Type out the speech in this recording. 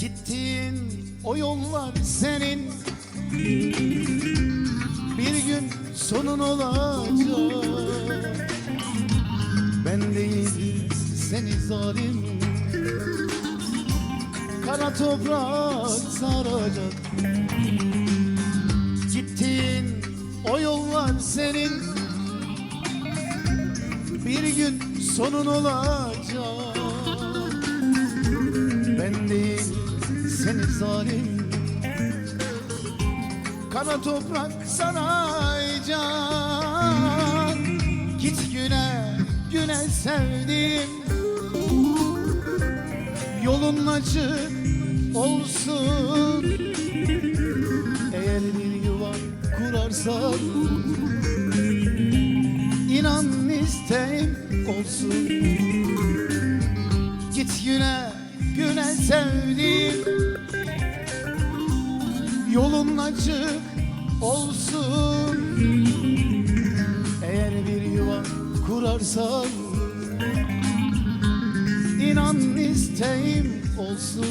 Gittiğin o yollar senin. Bir gün sonun olacak. Ben değil seni zalim. Kara toprak saracak. Yollar senin. Bir gün sonun olacak. Ben değil seni zalim. Kara toprak saracak Git güne güne sevdim. Yolun açık olsun. Eğer bir yuva kurarsan isteğim olsun. Git güne güne sevdim Yolun açık olsun. Eğer bir yuva kurarsan İnan isteğim olsun